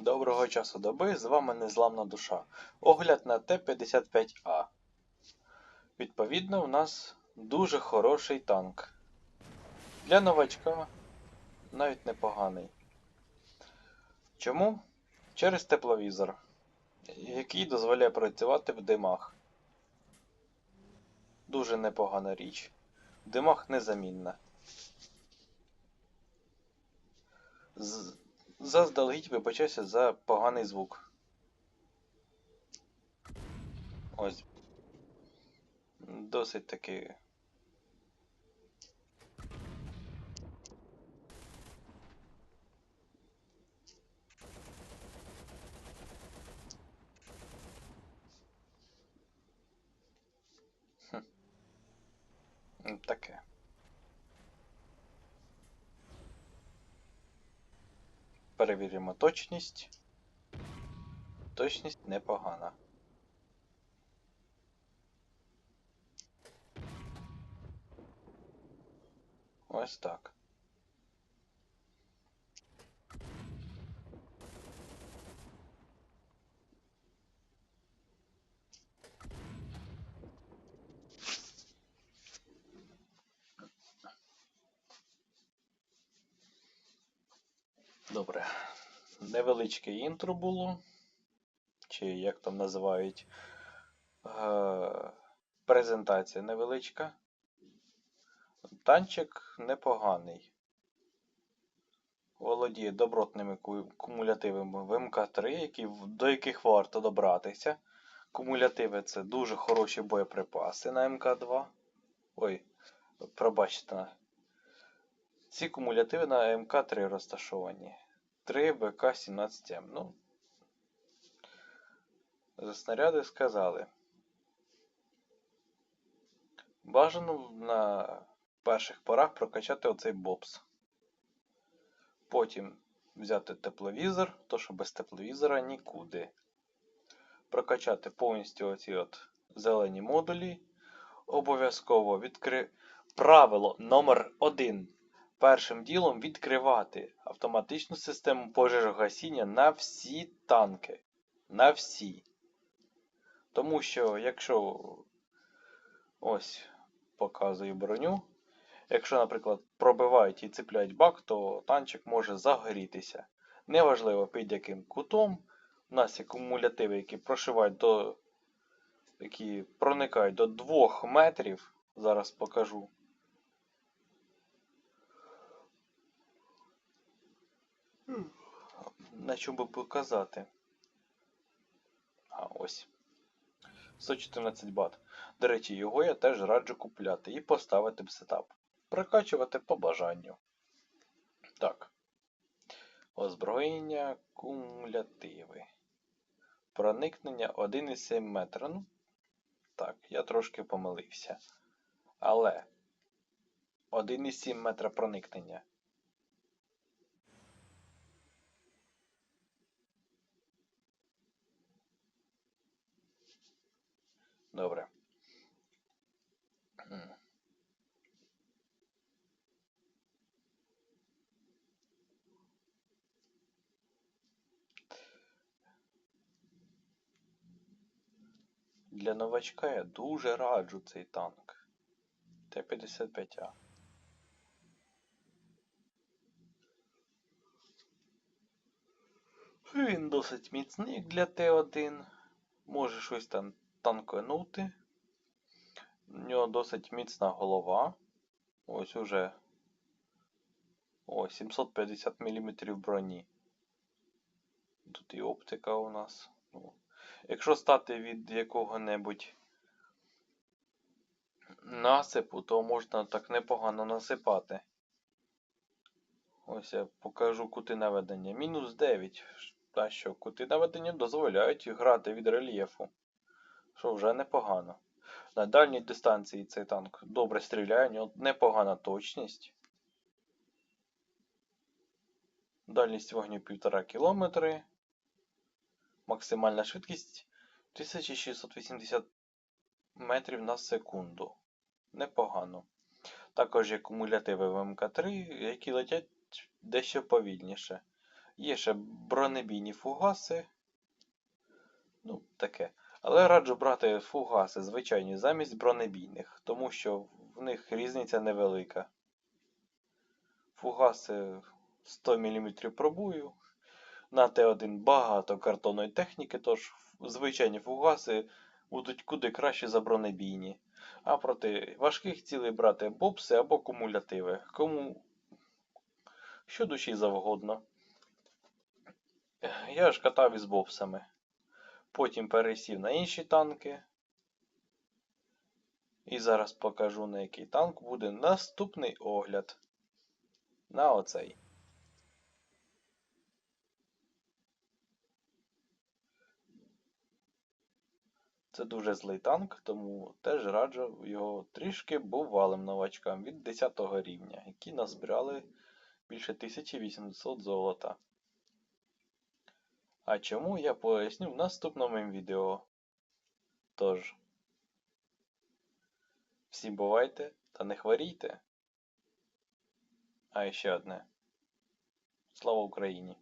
Доброго часу доби, з вами Незламна душа. Огляд на Т-55А. Відповідно, у нас дуже хороший танк. Для новачка навіть непоганий. Чому? Через тепловізор, який дозволяє працювати в димах. Дуже непогана річ. В димах незамінна. З... Заздалегідь вибачаюся за поганий звук. Ось. Досить таки. Таке. Перевіримо точність. Точність непогана. Ось так. Добре. Невеличке інтро було. Чи як там називають. Е, презентація невеличка. Танчик непоганий. Володіє добротними кумулятивами в МК-3, які, до яких варто добратися. Кумулятиви це дуже хороші боєприпаси на МК-2. Ой, пробачте. Ці кумулятиви на МК-3 розташовані. 3 БК-17М. Ну, за снаряди сказали. Бажано на перших порах прокачати оцей бобс. Потім взяти тепловізор, то що без тепловізора нікуди. Прокачати повністю оці от зелені модулі. Обов'язково відкри... Правило номер 1 Першим ділом відкривати автоматичну систему пожежогасіння на всі танки. На всі. Тому що, якщо ось показую броню, якщо, наприклад, пробивають і цепляють бак, то танчик може загорітися. Неважливо під яким кутом. У нас є кумулятиви, які прошивають до. які проникають до 2 метрів. Зараз покажу. На чому би показати? А, ось. 114 Бат. До речі, його я теж раджу купляти і поставити в сетап. Прокачувати по бажанню. Так. Озброєння кумулятиви. Проникнення 1,7 метра. Ну, так, я трошки помилився. Але 1,7 метра проникнення. Добре. Для новачка я дуже раджу цей танк. Т-55А. Він досить міцний для Т1. Може щось там танканути. У нього досить міцна голова. Ось уже. О, 750 мм броні. Тут і оптика у нас. Ну, якщо стати від якого-небудь насипу, то можна так непогано насипати. Ось я покажу кути наведення. Мінус 9. Та що, кути наведення дозволяють грати від рельєфу. Що вже непогано. На дальній дистанції цей танк добре стріляє, у нього непогана точність. Дальність вогню 1,5 км. Максимальна швидкість 1680 метрів на секунду. Непогано. Також є кумулятиви в МК3, які летять дещо повільніше. Є ще бронебійні фугаси. Ну, таке. Але раджу брати фугаси звичайні замість бронебійних, тому що в них різниця невелика. Фугаси 100 мм пробую. На Т1 багато картонної техніки, тож звичайні фугаси будуть куди краще за бронебійні. А проти важких цілей брати бобси або кумулятиви. Кому що душі завгодно. Я ж катав із бобсами. Потім пересів на інші танки. І зараз покажу, на який танк буде наступний огляд. На оцей. Це дуже злий танк, тому теж раджу його трішки бувалим новачкам від 10 рівня, які назбирали більше 1800 золота. А чому я поясню в наступному відео. Тож, всі бувайте та не хворійте. А ще одне. Слава Україні!